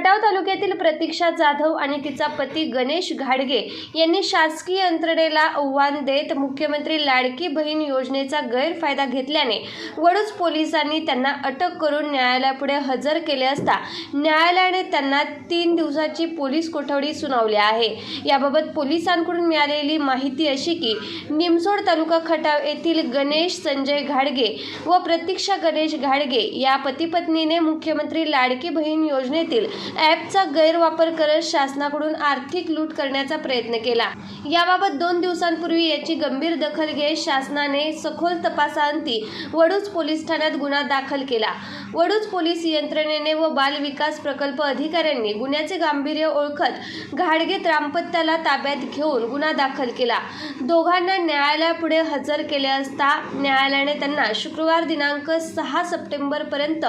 खटाव तालुक्यातील प्रतीक्षा जाधव आणि तिचा पती गणेश घाडगे यांनी शासकीय यंत्रणेला आव्हान देत मुख्यमंत्री लाडकी बहीण योजनेचा गैरफायदा घेतल्याने वडूज पोलिसांनी त्यांना अटक करून न्यायालयापुढे हजर केले असता न्यायालयाने त्यांना तीन दिवसाची पोलीस कोठडी सुनावली आहे. याबाबत पोलिसांकडून मिळालेली माहिती अशी की निमसोड तालुका खटाव येथील गणेश संजय घाडगे व प्रतीक्षा गणेश घाडगे या पतीपत्नीने मुख्यमंत्री लाडकी बहीण योजनेतील ॲपचा गैरवापर करत शासनाकडून आर्थिक लूट करण्याचा प्रयत्न केला. याबाबत दोन दिवसांपूर्वी याची गंभीर दखल घेत शासनाने सखोल तपासाअंती वडूज पोलीस ठाण्यात गुन्हा दाखल केला. वडूज पोलीस यंत्रणेने व बाल विकास प्रकल्प अधिकाऱ्यांनी गुन्ह्याचे गांभीर्य ओळखत घाडगे त्रामपत्याला ताब्यात घेऊन गुन्हा दाखल केला. दोघांना न्यायालयापुढे हजर केले असता न्यायालयाने त्यांना शुक्रवार दिनांक सहा सप्टेंबर पर्यंत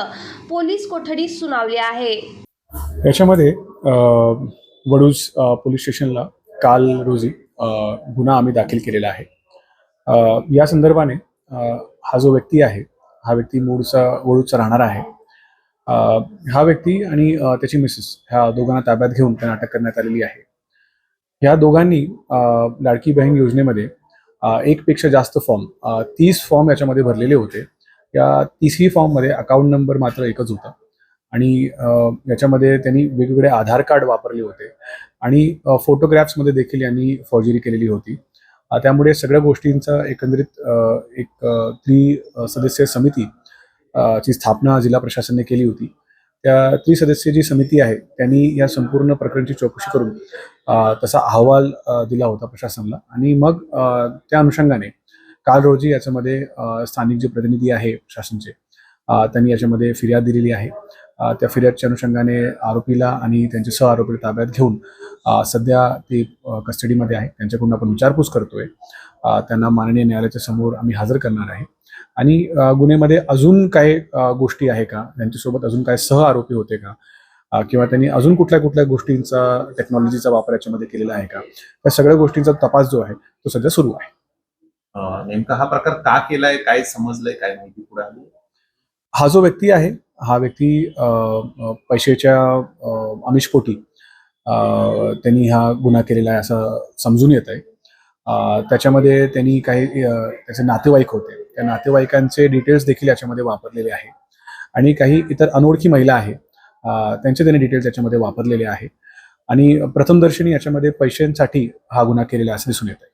पोलीस कोठडी सुनावली आहे. याच्यामध्ये अ, वडूज पोलीस स्टेशनला काल रोजी गुन्हा आम्ही दाखल केलेला आहे. या संदर्भाने हा जो व्यक्ती आहे हा व्यक्ती मूळचा वडूजचा राहणार आहे. हा व्यक्ती आणि त्याची मिसेस ह्या दोघांना ताब्यात घेऊन त्यांना अटक करण्यात आलेली आहे. या दोघांनी लाडकी बहीण योजनेमध्ये एकपेक्षा जास्त फॉर्म तीस फॉर्म याच्यामध्ये भरलेले होते. या तीसही फॉर्ममध्ये अकाउंट नंबर मात्र एकच होता. आणि याच्यामध्ये त्यांनी वेगवेगळे आधार कार्ड वापरले होते. आणि फोटोग्राफ्समध्ये देखील यांनी फॉर्जरी केलेली होती. त्यामुळे सगळ्या गोष्टींचा एकंदरीत एक अ, त्रि सदस्य समिती ची स्थापना जिल्हा प्रशासनाने केली होती. त्या त्रिसदस्य जी समिती आहे त्यांनी या संपूर्ण प्रकरणाची चौकशी करून तसा अहवाल दिला होता प्रशासनाला. आणि मग त्या अनुषंगाने काल रोजी याच्यामध्ये स्थानिक जे प्रतिनिधी आहे शासनचे त्यांनी याच्यामध्ये फिर्याद दिलेली आहे. त्या फिर्यादच्या अनुषंगाने आरोपीला आणि त्यांचे सह आरोपीला ताब्यात घेऊन सध्या ते कस्टडीमध्ये आहे त्यांच्याकडून आपण विचारपूस करतोय. त्यांना माननीय न्यायालयाच्या समोर आम्ही हजर करणार आहे. आणि गुन्ह्यामध्ये अजून काय गोष्टी आहे का? त्यांच्यासोबत अजून काय सह आरोपी होते का? किंवा त्यांनी अजून कुठल्या कुठल्या गोष्टींचा टेक्नॉलॉजीचा वापर याच्यामध्ये केलेला आहे का? त्या सगळ्या गोष्टींचा तपास जो आहे तो सध्या सुरू आहे. नेमका हा प्रकार का केलाय? काय समजलंय? काय माहिती पुढे आली? हा जो व्यक्ती आहे हा व्यक्ती पैशाच्या अ, आमिषपोटी त्यांनी हा गुन्हा केलेला आहे असं समजून येत आहे त्याच्यामध्ये त्यांनी काही त्याचे नातेवाईक होते. त्या नातेवाईकांचे डिटेल्स देखील याच्यामध्ये वापरलेले आहे. आणि काही इतर अनोळखी महिला आहे त्यांचे त्यांनी डिटेल्स याच्यामध्ये वापरलेले आहे. आणि प्रथमदर्शनी याच्यामध्ये पैशांसाठी हा गुन्हा केलेला असं दिसून येत आहे